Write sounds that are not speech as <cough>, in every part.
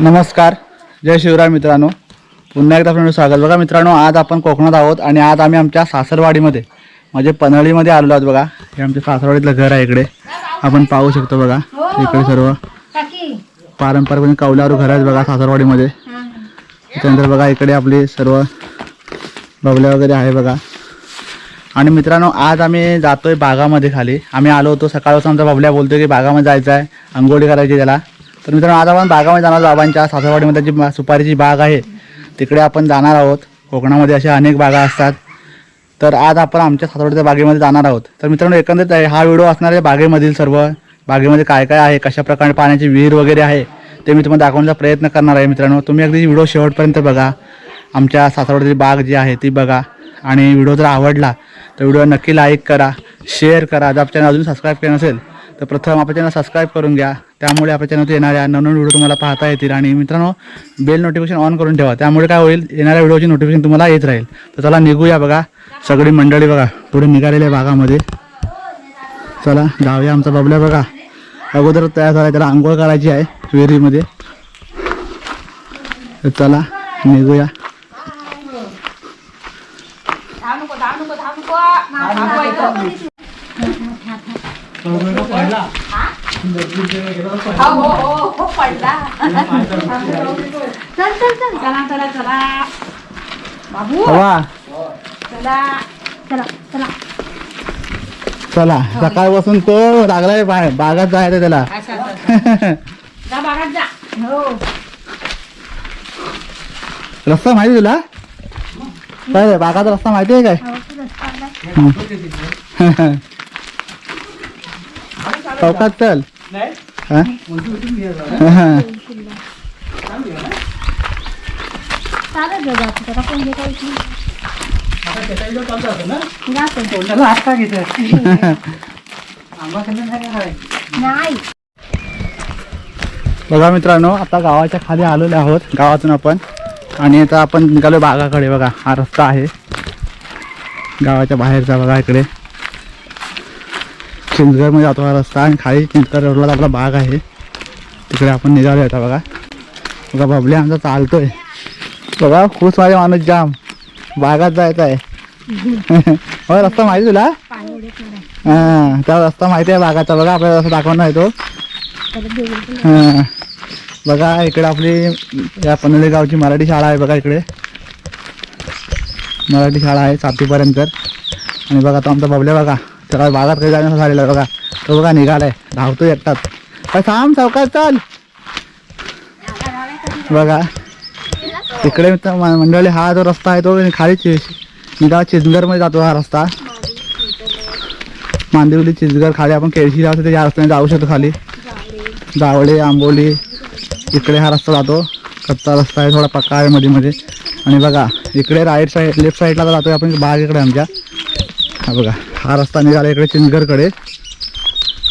नमस्कार. जय शिवराय मित्रांनो. पुन्हा एकदा आपलं स्वागत. बघा मित्रांनो आज आपण कोकणात आहोत आणि आज आम्ही आमच्या सासरवाडीमध्ये म्हणजे पन्हाळीमध्ये आलेलो आहोत बघा. हे आमच्या सासरवाडीतलं घर आहे इकडे. आपण पाहू शकतो बघा. इकडे सर्व पारंपरिक कौलारू घर आहेत बघा सासरवाडीमध्ये. त्यानंतर बघा इकडे आपली सर्व बबल्या वगैरे आहे बघा. आणि मित्रांनो आज आम्ही जातोय बागामध्ये खाली. आम्ही आलो होतो सकाळपासून. आमचा बबल्या बोलतोय की बागामध्ये जायचं आहे अंघोळी करायची त्याला. तर मित्रांनो आज आपण बागामध्ये जाणार आहोत. बाबांच्या सासरवाडीमध्ये जी बा- सुपारीची बाग आहे तिकडे आपण जाणार आहोत. कोकणामध्ये अशा अनेक बागा असतात. तर आज आपण आमच्या सासरवाडीच्या बागेमध्ये जाणार आहोत. तर मित्रांनो एकंदरीत आहे, हा व्हिडिओ असणार आहे बागेमधील सर्व बागेमध्ये काय काय आहे कशा प्रकारे पाण्याची विहीर वगैरे आहे ते मी तुम्हाला दाखवण्याचा प्रयत्न करणार आहे मित्रांनो. तुम्ही अगदी व्हिडिओ शेवटपर्यंत बघा. आमच्या सासरवाडीची बाग जी आहे ती बघा. आणि व्हिडिओ जर आवडला तर व्हिडिओ नक्की लाईक करा शेअर करा. जर आपल्याला चॅनल अजून सबस्क्राईब केलं नसेल तर प्रथम आपल्या चॅनल सबस्क्राईब करून घ्या. त्यामुळे आपल्या चॅनलवर येणाऱ्या नवनवीन व्हिडिओ तुम्हाला पाहता येतील. आणि मित्रांनो बेल नोटिफिकेशन ऑन करून ठेवा. त्यामुळे काय होईल येणाऱ्या व्हिडिओची नोटिफिकेशन तुम्हाला येत राहील. तर चला निघूया बघा. सगळी मंडळी बघा पुढे निघालेल्या भागामध्ये. चला जाऊया आमचा बबल्या बघा. अगोदर तयार झाला त्याला आंघोळ करायची आहे विहिरीमध्ये. तर चला निघूया. चल. चल. चल चला चला चला बाबू हवा चला चला चला चला सकाळपासून तो लागलाय बागात जायचं त्याला. जा बागात जा हो रस्ता माहिती तुला? काय रे, बागाचा रस्ता माहिती आहे काय? <laughs> चौकात चल. हा? हा. हे. बघा मित्रांनो आता गावाच्या खाली आलेलो आहोत गावातून आपण. आणि आता आपण निघालो बागाकडे बघा हा रस्ता आहे. गावाच्या बाहेरचा बघा इकडे. चिंचगडमध्ये जातो हा रस्ता आणि खाली चिंचगड रोडला आपला बाग आहे. तिकडे आपण निघालो आता बघा. बघा बबले आमचा चालतोय. बघा खूप माझे माणूस जाम. बागात जायचं आहे. हो रस्ता माहिती तुला? हां त्या रस्ता माहिती आहे बागाचा. बघा आपल्याला रस्ता दाखवणार तो. हां. बघा इकडे आपली या पनवेली गावची मराठी शाळा आहे बघा इकडे. मराठी शाळा आहे सातवीपर्यंत. आणि बघा तो आमचा बबल्या बघा. त्याला बागात काही जाण्याचं झालेला बघा. तो बघा निघालाय. धावतो येतात काय थांब सावकार चाल. बघा. तिकडे मंडळी हा जो रस्ता आहे तो खाली चि निघा चिंचगडमध्ये जातो हा रस्ता. मांदिवली चिंचगड खाली आपण केळशी जाऊ शकतो या रस्त्याने जाऊ शकतो खाली. जावळे आंबोली इकडे हा रस्ता जातो. कच्चा रस्ता आहे थोडा पक्का आहे मध्ये मध्ये आणि बघा इकडे राईट साईड लेफ्ट साईडला जातो आपण बाग इकडे आमच्या. हा बघा. हा रस्ता निघाला इकडे चिंचगडकडे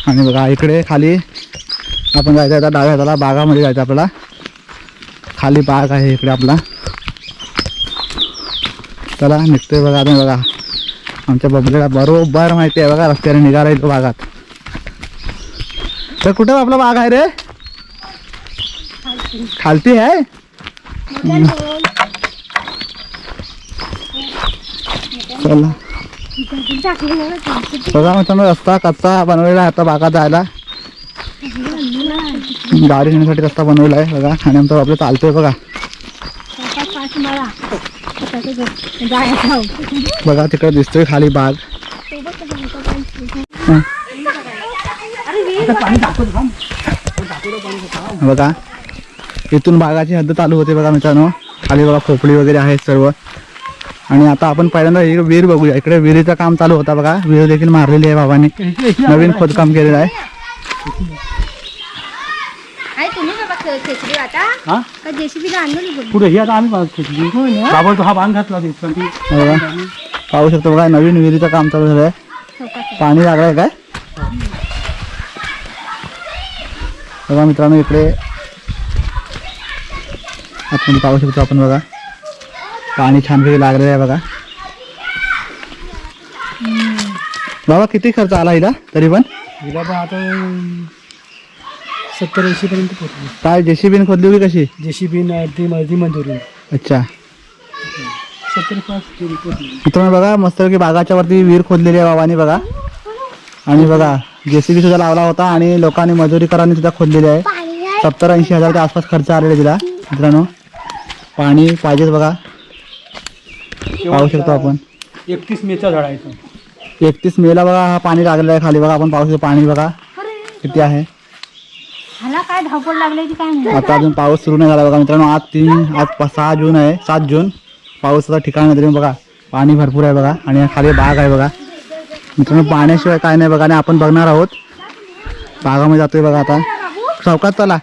आणि बघा इकडे खाली आपण जायचं आता डाव्या हाताला बागामध्ये जायचं आपल्याला. खाली बाग आहे इकडे आपला. चला निघतोय बघा आता बघा. आमच्या बबलेला बरोबर माहिती आहे बघा रस्त्याने निघाला येतो बागात. तर कुठं आपला बाग आहे रे? खालती आहे? चला. बघा मित्रांनो रस्ता कच्चा बनवलेला आहे आता बागा जायला. गाडी नेण्यासाठी रस्ता बनवलेला आहे बघा. आणि आमचा आपलं चालतोय बघा. बघा तिकडे दिसतोय खाली बाग. बघा इथून बागाची हद्द चालू होते बघा मित्रांनो. खाली बघा खोपडी वगैरे आहेत सर्व. आणि आता आपण पहिल्यांदा एक विहीर बघूया. इकडे विहिरीचं काम चालू होता बघा. विहीर देखील मारलेली आहे बाबांनी. नवीन खोदकाम केलेलं आहे. हा? पुढे हे आता आम्ही बाबा तो हा बांध घातला हे बघा पाहू शकतो बघा नवीन विहिरीचं काम चालू झालं आहे पाणी लागलंय काय? बघा मित्रांनो इकडे आतमध्ये पाहू शकतो आपण बघा. पाणी छानपैकी लागलेलं आहे बघा. बाबा किती खर्च आला हिला? तरी पण? हिला पण आता सत्तर ऐंशी पर्यंत पोहोचली. काय जेसीबीन खोदली होती कशी? जेसीबी ती ती मंजुरी अच्छा. सत्तर पाच पोहोचली. मित्रांनो बघा मस्त की बागाच्या वरती विहीर खोदलेली आहे बाबांनी बघा. आणि बघा जेसीबी सुद्धा लावला होता आणि लोकांनी मजुरीकरांनी सुद्धा खोदलेली आहे. सत्तर ऐंशी हजारच्या आसपास खर्च आलेला तिला मित्रांनो. पाणी पाहिजेच बघा. पाहू शकतो आपण. एकतीस मेचा झाड आहे तो एकतीस मेला बघा हा पाणी लागलेलं आहे खाली बघा आपण पाहू शकतो पाणी बघा. किती आहे? ह्याला काय धावपळ लागली की काय नाही आता अजून पाऊस सुरू नाही झाला बघा मित्रांनो आज तीन आज पा- सहा जून आहे सात जून. पावसाचा ठिकाण नाही तरी बघा पाणी भरपूर आहे बघा आणि खाली बाग आहे बघा. मित्रांनो पाण्याशिवाय काय नाही बघा आणि आपण बघणार आहोत. बागामध्ये जातोय बघा आता. चौकात चला.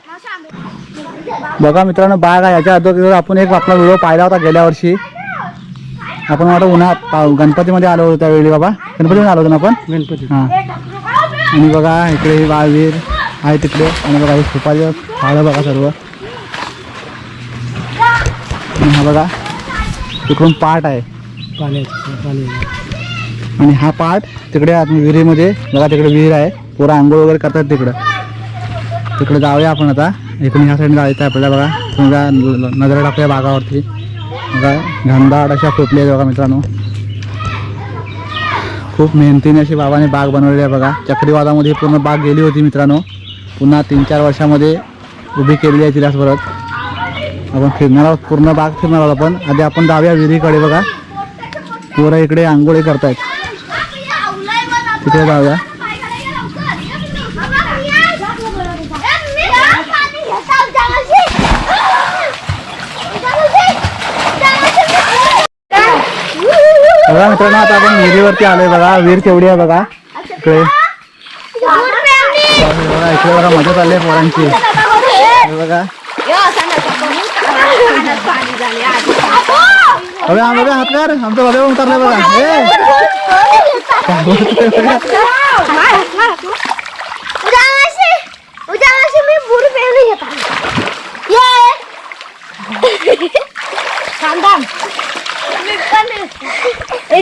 बघा मित्रांनो बाग आहे. याच्या अगोदर आपण एक आपला व्हिडिओ पाहिला होता गेल्या वर्षी. आपण वाटतं उन्हात पा- गणपतीमध्ये आलो होतो त्यावेळी बाबा. गणपतीमध्ये आलो होतो ना आपण? गणपती. हां. आणि बघा इकडे ही विहीर आहे तिकडे. आणि बघा हे सुपारी झाडं बघा सर्व. आणि हा बघा तिकडून पाट आहे. पाण्याचं पाणी आणि हा पाट तिकडे आत विहिरीमध्ये. बघा तिकडे विहीर आहे. पोरं आंघोळ वगैरे करतात तिकडं. तिकडे जाऊया आपण आता. इकडून ह्या साईडने जायचं आहे आपल्याला बघा. तुमच्या नजर टाकूया बागावरती. बघा घनदाट अशा खोपली आहे बघा मित्रांनो. खूप मेहनतीने अशी बाबाने बाग बनवलेली आहे बघा. चक्रीवादामध्ये पूर्ण बाग गेली होती मित्रांनो. पुन्हा तीन चार वर्षामध्ये उभी केलेली आहे तिलाच परत. आपण फिरणार आहोत पूर्ण बाग फिरणार आहोत आपण. आधी आपण जाऊया विहिरीकडे बघा. पोरं इकडे आंघोळी करतायत. तिकडे जाऊया. बघा मित्रांनो आता आपण विहिरीवरती आलोय बघा. विहीर केवढी आहे बघा. इकडे. बघा इकडे बघा मजा चालली आहे पोरांची. बघा. अबे हा बघा हात कर. आमचं बघा. उतरलंय बघा. हे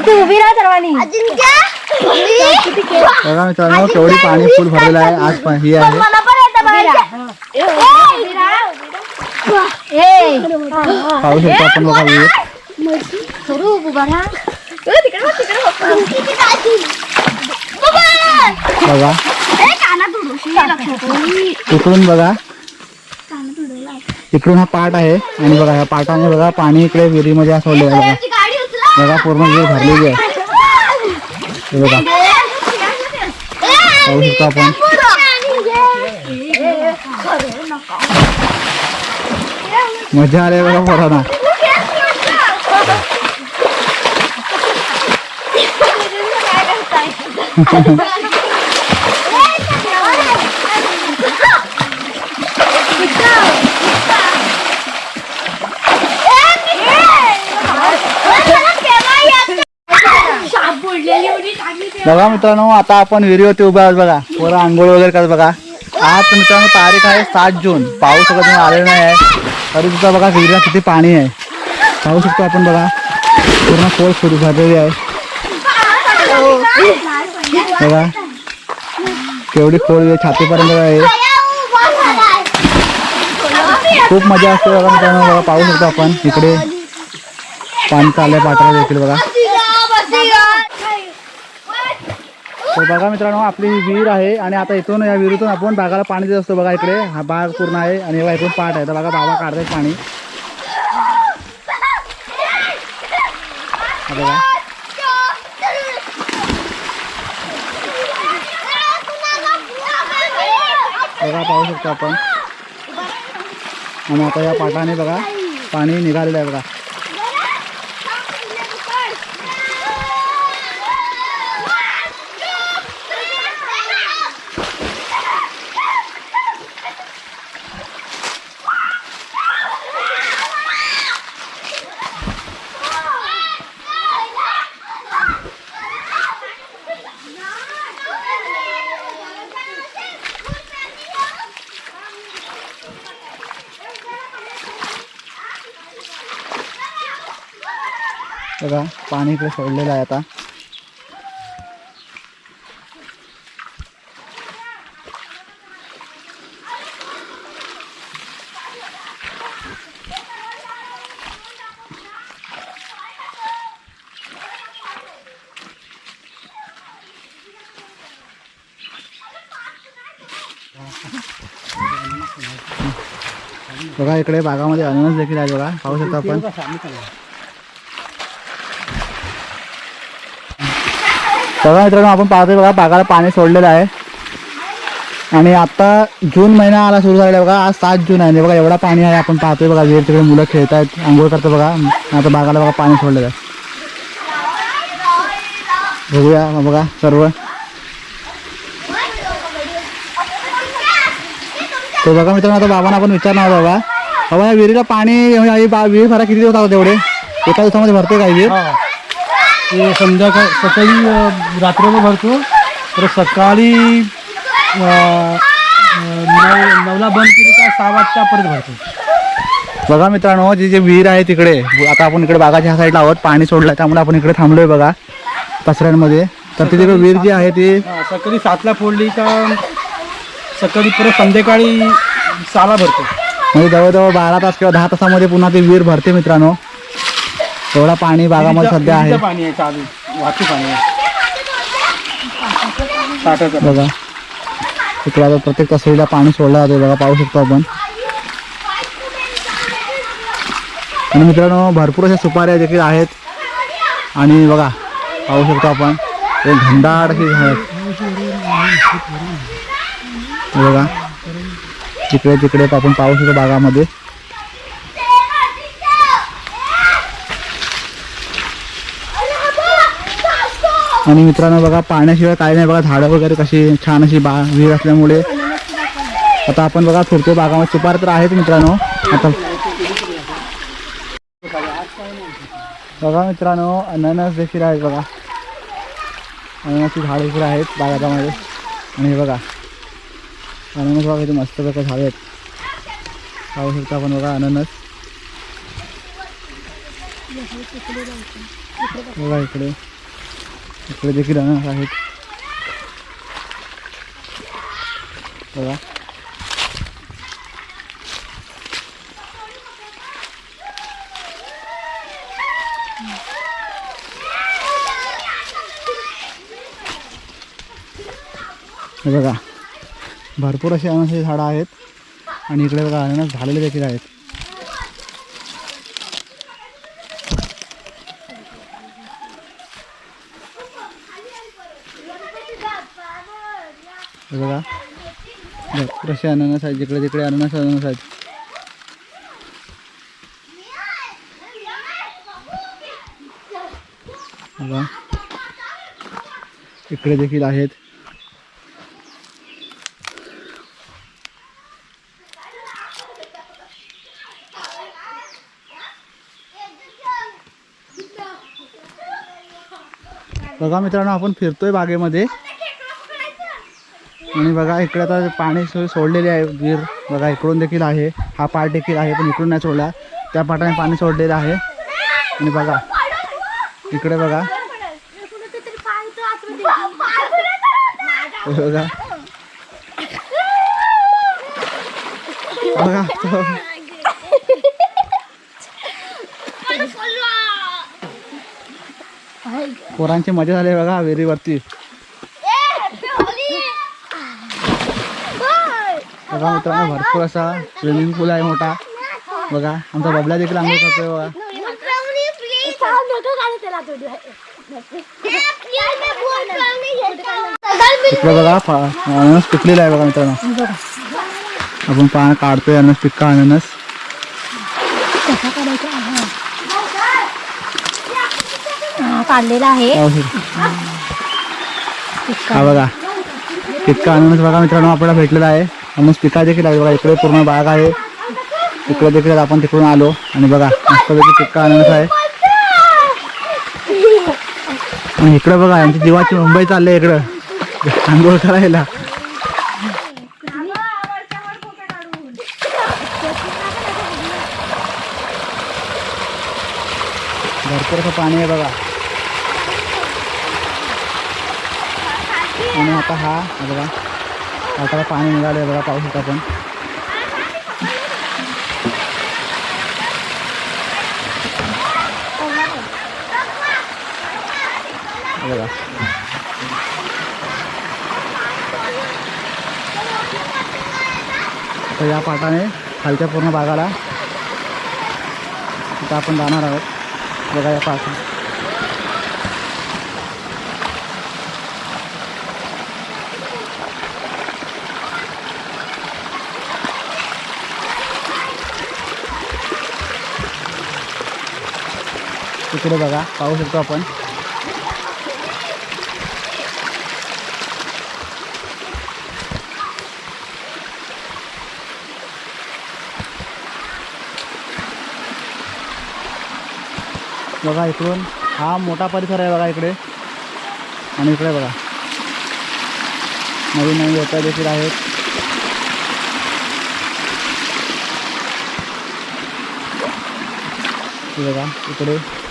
तू उभी राहा सर्वांनी बघा मित्रांनो केवढी पाणी फुल भरलेलं आहे. आज पा- ही आहे. पण! पाहू शकतो आपण बघा विहीर! बघा. बघा. इकडून हा पाट आहे आणि बघा ह्या पाटाने बघा पाणी इकडे विहिरीमध्ये सोडलेलं आहे. बघा बघा पूर्ण विहीर भरलेली आहे. बघा. पाहू शकतो आपण. मजा आली बघा पोरांना. बघा मित्रांनो आता आपण विहिरीवरती उभे आहोत बघा. वर आंघोळ वगैरे करत बघा. आज मित्रांनो तारीख आहे सात जून. पाऊस वगैरे आलेला नाही आहे. तरी सुद्धा बघा विहिरीला किती पाणी आहे. पाहू शकतो आपण बघा. पूर्ण खोल सुरू झालेली आहे. बघा. केवढी खोल आहे छातीपर्यंत आहे खूप मजा असते बघा मित्रांनो बघा पाहू शकतो आपण. इकडे पाणी चाललंय पात्राला देखील बघा. तर बघा मित्रांनो आपली विहीर आहे आणि आता इथून या विहिरीतून आपण बागाला पाणी देत असतो बघा इकडे. हा बाग पूर्ण आहे आणि बघा इकडून पाठ आहे. तर बघा बाबा काढतात पाणी. बघा. बघा पाहू शकतो आपण. आणि आता या पाटाने बघा पाणी निघालेलं आहे बघा. पाणी इकडे सोडलेलं आहे आता. बघा इकडे बागामध्ये अननस देखील आहे बघा. पाहू शकता आपण. बघा मित्रांनो आपण पाहतोय बघा बागाला पाणी सोडलेलं आहे. आणि आता जून महिना आला सुरू झालेला बघा. आज सात जून आहे. बघा एवढा पाणी आहे. आपण पाहतोय बघा जे तिकडे मुलं खेळत आहेत आंघोळ करतात बघा. आता बागाला बघा पाणी सोडलेलं आहे. बघूया मग बघा सर्व. तो बघा मित्रांनो आता बाबांना आपण विचारणार आहोत बाबा बाबा या विहिरीला पाणी बा- विहीर भरा किती दिवस आहोत तेवढे एका दिवसामध्ये भरते का ही विहीर? ते संध्याकाळ सकाळी रात्रभर भरतो तर सकाळी नऊ नऊला बंद केली का सहा वाजता परत भरतो. बघा मित्रांनो जी जे विहीर आहे तिकडे आता आपण इकडे बागाच्या साईडला आहोत पाणी सोडलं त्यामुळे आपण इकडे थांबलोय बघा पसऱ्यांमध्ये. तर ती तिकडे विहीर जी आहे ती सकाळी सातला फोडली का सकाळी परत संध्याकाळी सहाला भरतो. म्हणजे जवळजवळ बारा तास किंवा दहा तासामध्ये पुन्हा ती विहीर भरते मित्रांनो. एवढा पाणी बागामध्ये सध्या आहे. पाणी आहे चालू. वाहतूक पाणी आहे. बघा. इकडे आता प्रत्येक तसरीला पाणी सोडलं जाते बघा पाहू शकतो आपण. आणि मित्रांनो भरपूर अशा सुपाऱ्या देखील आहेत. आणि बघा पाहू शकतो आपण. एक घनदाट अशी झाड. हे बघा. तिकडे तिकडे आपण पाहू शकतो बागामध्ये. आणि मित्रांनो बघा पाण्याशिवाय काय नाही बघा झाडं वगैरे कशी छान अशी बा विहीर असल्यामुळे. आता आपण बघा फिरतो बागामध्ये सुपार तर आहेच मित्रांनो. आता बघा मित्रांनो अननस देखील आहेत बघा. अननसची झाडं देखील आहेत बागामध्ये. आणि हे बघा. अननस बघा इथे मस्त प्रकार झाडे आहेत. पाहू शकता आपण बघा अननस. बघा इकडे. इकडे देखील अननस आहेत. बघा. हे बघा. भरपूर असे अननसाची झाडं आहेत. आणि इकडे बघा अननस झालेले देखील आहेत हे बघा तसे अननस आहेत जिकडे तिकडे अननस अननस आहेत. बघा. इकडे देखील आहेत. बघा मित्रांनो आपण फिरतोय बागेमध्ये. आणि बघा इकडे आता पाणी सोय सोडलेली आहे विहीर. बघा इकडून देखील आहे. हा पार्ट देखील आहे पण इकडून नाही सोडला. त्या पाटाने पाणी सोडलेलं आहे. आणि बघा इकडे बघा. बघा. बघा. पोरांची मजा झाली बघा विहिरीवरती. बघा मित्रांनो भरपूर असा स्विमिंग पूल आहे मोठा. बघा आमचा बबला देखील आंघोळ करतोय बघा. इकडे बघा अननस पिकलेला आहे बघा मित्रांनो. आपण पा काढतोय अननस पिक्का अननस. काढलेला आहे. हा बघा. पिक्का अननस बघा मित्रांनो आपल्याला भेटलेला आहे. मग पिका देखील आहे बघा इकडे पूर्ण बाग आहे. इकडे देखील आपण तिकडून आलो. आणि बघा मस्तपैकी पिक्का अननस आहे. आणि इकडे बघा यांची जीवाची मुंबई चालली इकडं. आंघोळ करायला. भरपूर असं पाणी आहे बघा. आणि आता हा बघा. आता पाणी निघालं बघा पाहू शकता आपण बघा. तर या पाटाने खालच्या पूर्ण भागाला तिथं आपण जाणार आहोत. बघा या पाटा. इकडे बघा पाहू शकतो आपण. बघा इकडून हा मोठा परिसर आहे बघा इकडे. आणि इकडे बघा. नवीन नवीन व्यापार देखील आहेत. बघा इकडे.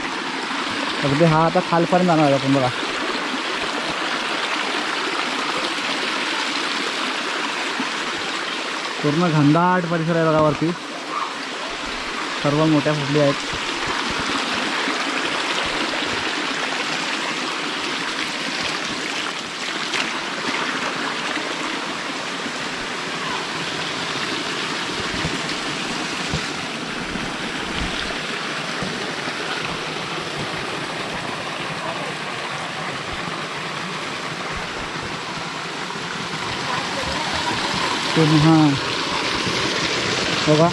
अगदी हा आता खालपर्यंत जाणार आहे आपण बघा. पूर्ण घनदाट परिसर आहे बघा वरती. सर्व मोठ्या फुटली आहेत. पुन्हा बघा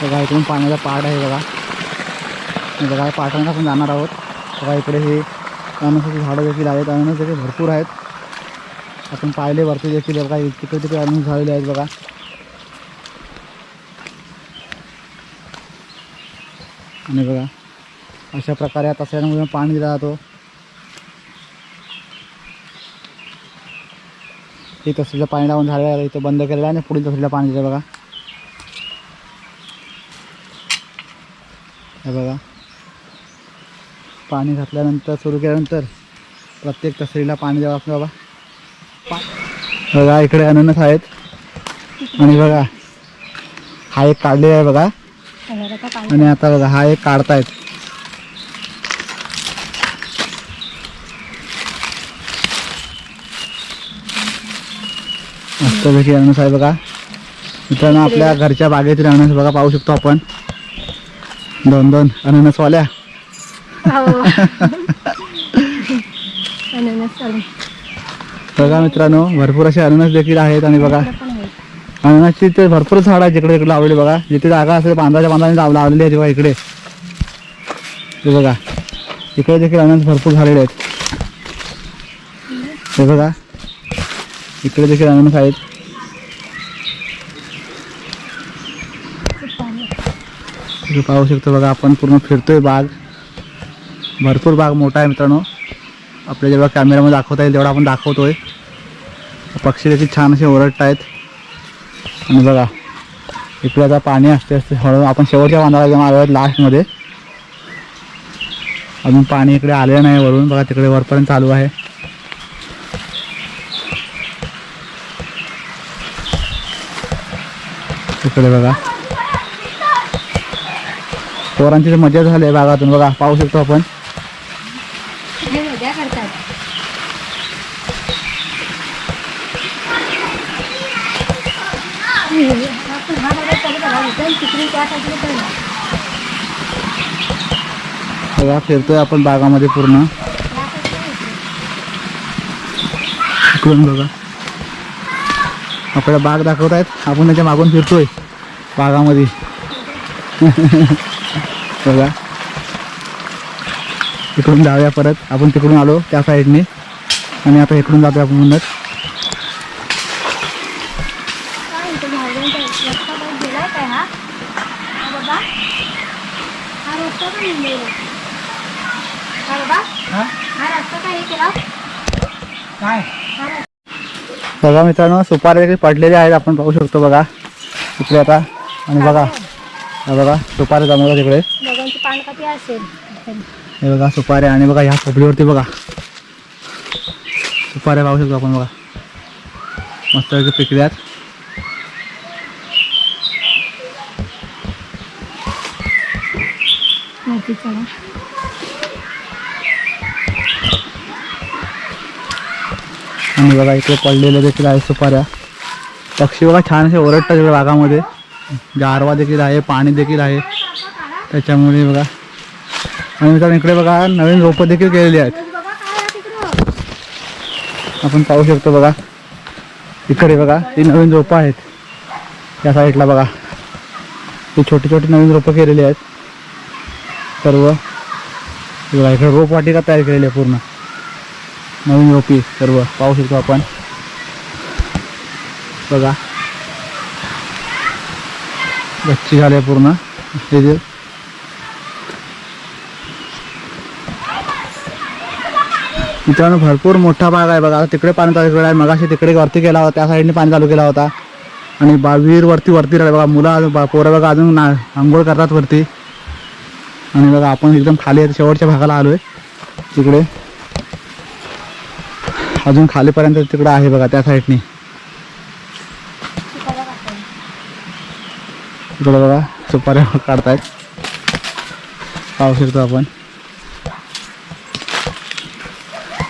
बघा इकडून पाण्याचा पाठ आहे बघा. बघा या आपण जाणार आहोत. बघा इकडे हे अननसाची झाडं देखील आहेत. अननस देखील भरपूर आहेत. आपण पाहिले वरती देखील बघा. तिकडे तिकडे अननस झालेले आहेत बघा. आणि बघा अशा प्रकारे आता तसल्यामुळे पाणी दिला जातो. ही तसलीचं पाणी लावून झालेलं आहे. इथं बंद केलेलं आहे आणि पुढील तसलीला पाणी दिलं बघा. हे बघा. पाणी घातल्यानंतर सुरू केल्यानंतर प्रत्येक तसरीला पाणी द्यावं आपण बाबा. पा- बघा इकडे अननस आहेत. आणि बघा हा एक काढलेला आहे बघा. आणि आता बघा हा एक काढतायत. मस्तपैकी अननस आहे बघा. मित्रांनो आपल्या घरच्या बागेतील अननस बघा पाहू शकतो आपण. दोन दोन अननसवाल्या बघा मित्रांनो भरपूर असे अननस देखील आहेत आणि बघा. अननसची ते भरपूर झाड आहेत जिकडे इकडे लावलेली बघा. जिथे जागा असेल बांधाच्या बांधाने लाव लावलेली आहे बघा इकडे. हे बघा. इकडे देखील अननस भरपूर झालेले आहेत. हे बघा. इकडे देखील अननस आहेत. जो पाहू शकतो बघा आपण पूर्ण फिरतोय बाग. भरपूर बाग मोठा आहे मित्रांनो. आपल्या जेव्हा कॅमेऱ्यामध्ये दाखवता येईल तेवढा आपण दाखवतोय. पक्षी देखील छान असे ओरडत आहेत. आणि बघा इकडे आता पाणी असते असते हळू आपण शेवटच्या बांधाला जेव्हा आलो आहेत लास्टमध्ये अजून पाणी इकडे आलेलं नाही वरून. बघा तिकडे वरपर्यंत चालू आहे. इकडे बघा. पोरांची तर मजा झाली आहे बागातून. बघा पाहू शकतो आपण. बघा फिरतोय आपण बागामध्ये पूर्ण. इकडून बघा. आपल्याला बाग दाखवत आहेत आपण त्याच्या मागून फिरतोय बागामध्ये. <laughs> बघा. इकडून जाऊया परत. आपण तिकडून आलो त्या साईडने आणि आता इकडून जातोय आपण म्हणत. बघा मित्रांनो सुपारी पडलेले आहेत. आपण पाहू शकतो बघा. इकडे आता. आणि बघा. बघा सुपारी जमवला तिकडे असेल? हे बघा सुपारी आणि बघा ह्या खोपडीवरती बघा. सुपाऱ्या पाहू शकतो आपण बघा. मस्त पिकल्यात. आणि बघा इकडे पडलेले देखील आहे सुपाऱ्या. पक्षी बघा छान असे ओरडतात बागामध्ये गारवा देखील आहे पाणी देखील आहे. त्याच्यामुळे बघा. आणि मित्रांनो इकडे बघा नवीन रोपं देखील केलेली आहेत. आपण पाहू शकतो बघा. इकडे बघा ही नवीन रोपं आहेत. या साईडला बघा. ही छोटी छोटी नवीन रोपं केलेली आहेत. सर्व. बघा इकडे रोपवाटिका तयार केलेली आहे पूर्ण. नवीन रोपी सर्व. पाहू शकतो आपण. बघा. गच्ची झाली आहे पूर्ण. हे जे मित्रांनो भरपूर मोठा भाग आहे बघा. आता तिकडे पाणी चालू केलं आहे. मगाशी तिकडे वरती केला होता. त्या साईडने पाणी चालू केला होता. आणि बा वरती वरती बघा. मुलं अजून बा- पोरं बघा अजून ना आंघोळ करतात वरती. आणि बघा आपण एकदम खाली शेवटच्या भागाला आलो आहे तिकडे. अजून खालीपर्यंत तिकडे आहे बघा त्या साईडने. इकडे बघा सुपाऱ्या काढतायत. पाहू शकतो आपण.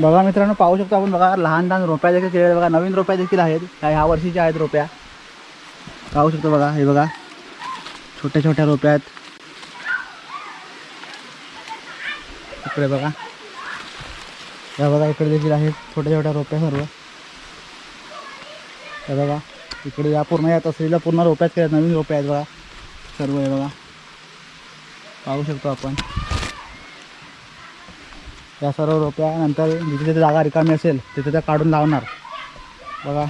बघा मित्रांनो पाहू शकतो आपण बघा लहान लहान रोप्या देखील केलेल्या बघा नवीन रोप्या देखील आहेत. ह्या ह्या वर्षीच्या आहेत रोप्या. पाहू शकतो बघा हे बघा. छोट्या छोट्या रोप्या आहेत. इकडे बघा. या बघा इकडे देखील आहेत छोट्या छोट्या रोप्या सर्व. हे बघा इकडे या पूर्ण या तसरीला पूर्ण रोप्यात केल्या नवीन रोप्या आहेत बघा. सर्व हे बघा. पाहू शकतो आपण. या सर्व रोप्या नंतर जिथे जिथे जागा रिकामी असेल तिथे त्या काढून लावणार. बघा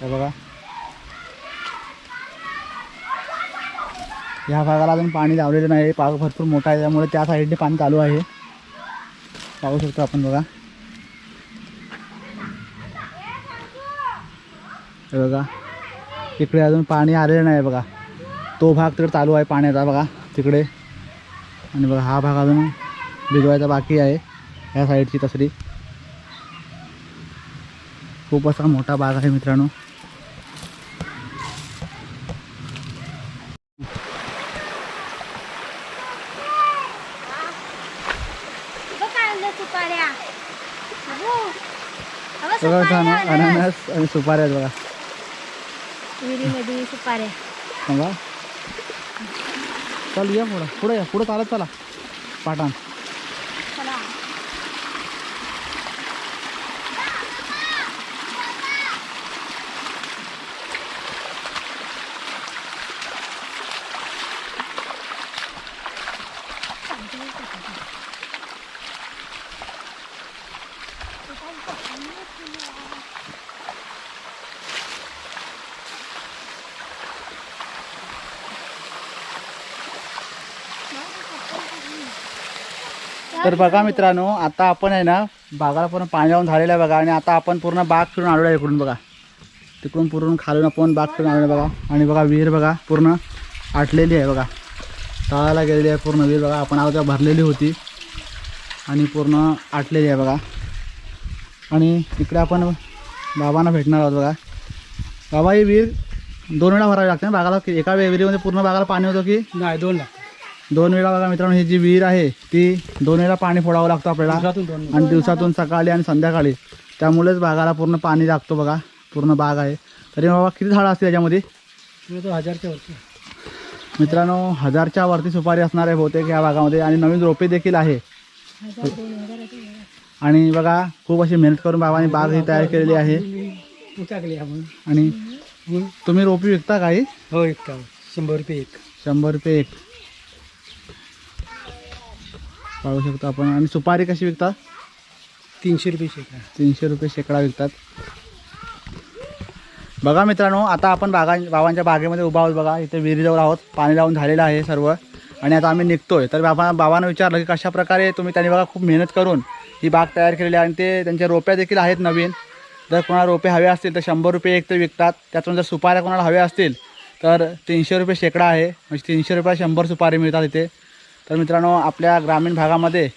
हे बघा. ह्या भागाला अजून पाणी लावलेलं नाही पाग भरपूर मोठा आहे त्यामुळे त्या साईडने पाणी चालू आहे. पाहू शकतो आपण बघा. हे बघा. इकडे अजून पाणी आलेलं नाही बघा. तो भाग तिकडे चालू आहे पाण्याचा बघा तिकडे. आणि बघा हा भाग अजून भिजवायचा बाकी आहे. ह्या साईडची तसरी. खूप असा मोठा बाग आहे मित्रांनो. अननस आणि सुपाऱ्या आहेत बघा. विहिरीमध्ये सुपाऱ्या. बघा चल या पुढं. पुढे या. पुढं चालत चला. पाटान तर बघा मित्रांनो आता आपण आहे ना बागाला पूर्ण पाणी लावून झालेलं आहे बघा. आणि आता आपण पूर्ण बाग फिरून आलो आहे इकडून बघा. तिकडून पूर्ण खालून आपण बाग फिरून आलो आहे बघा. आणि बघा विहीर बघा पूर्ण आटलेली आहे बघा. तळाला गेलेली आहे पूर्ण विहीर बघा. आपण अगोदर भरलेली होती. आणि पूर्ण आटलेली आहे बघा. आणि इकडे आपण बाबांना भेटणार आहोत बघा. बाबा ही विहीर दोन वेळा भरावी लागते ना बागाला? एका विहिरीमध्ये पूर्ण बागाला पाणी होतं की? नाही दोन दोन वेळा बघा मित्रांनो ही जी विहीर आहे ती दोन वेळा पाणी फोडावं लागतं आपल्याला. आणि दिवसातून सकाळी आणि संध्याकाळी. त्यामुळेच बागाला पूर्ण पाणी लागतो बघा. पूर्ण बाग आहे. तरी बाबा किती झाडं असतील याच्यामध्ये? वरती. मित्रांनो हजारच्या वरती सुपारी असणार आहे बहुतेक या भागामध्ये आणि नवीन रोपे देखील आहे. आणि बघा खूप अशी मेहनत करून बाबांनी बाग ही तयार केलेली आहे. आणि तुम्ही रोपी विकता काही? हो का शंभर रुपये एक. शंभर रुपये एक. पाहू शकतो आपण. आणि सुपारी कशी विकतात तीनशे रुपये शेकडा. तीनशे रुपये शेकडा विकतात. बघा मित्रांनो आता आपण बागा बाबांच्या बागेमध्ये उभा आहोत बघा. इथे विहिरीजवळ आहोत. पाणी लावून झालेलं आहे सर्व. आणि आता आम्ही निघतोय. तर बाबा बाबांना विचारलं की कशाप्रकारे तुम्ही त्यांनी बघा खूप मेहनत करून ही बाग तयार केलेली आहे. आणि ते त्यांच्या रोप्या देखील आहेत नवीन. जर कोणाला रोपे हवे असतील तर शंभर रुपये एक ते विकतात. त्यातून जर सुपाऱ्या कोणाला हव्या असतील तर तीनशे रुपये शेकडा आहे. म्हणजे तीनशे रुपये शंभर सुपारी मिळतात इथे. तर मित्रांनो आपल्या ग्रामीण भागामध्ये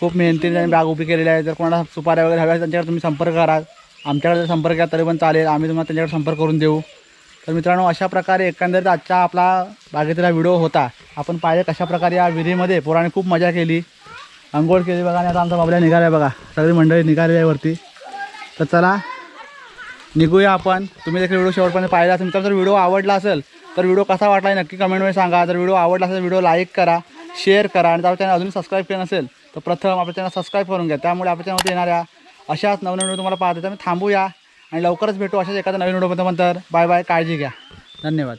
खूप मेहनतीने त्यांनी बाग उभी केलेली आहे. जर कोणाला सुपाऱ्या वगैरे हव्या असतील त्यांच्याकडे तुम्ही संपर्क करा. आमच्याकडे जर संपर्क केला तरी पण चालेल. आम्ही तुम्हाला त्यांच्याकडे संपर्क करून देऊ. तर मित्रांनो अशा प्रकारे एकंदरीत आजचा आपला बागेतला व्हिडिओ होता. आपण पाहिले कशा प्रकारे या विहिरीमध्ये पोराने खूप मजा केली. अंघोळ केली बघा आणि आता आमचा बाबल्या निघाला बघा. सगळी मंडळी निघालेली आहे वरती. तर चला निघूया आपण. तुम्ही देखील व्हिडिओ शेवटपर्यंत पाहिला असेल तुमचा जर व्हिडिओ आवडला असेल तर व्हिडिओ कसा वाटला आहे नक्की कमेंटमध्ये सांगा. जर व्हिडिओ आवडला असेल तर व्हिडिओ लाईक करा शेअर करा आणि जर चॅनल अजून सबस्क्राईब केलं नसेल तर प्रथम आपल्या चॅनल सबस्क्राईब करून घ्या. त्यामुळे आपल्या चॅनलमध्ये येणाऱ्या अशाच नवीन व्हिडिओ तुम्हाला पाहता आम्ही थांबूया आणि लवकरच भेटू अशाच एखादा नवीन व्हिडिओमध्ये. नंतर बाय बाय काळजी घ्या. धन्यवाद.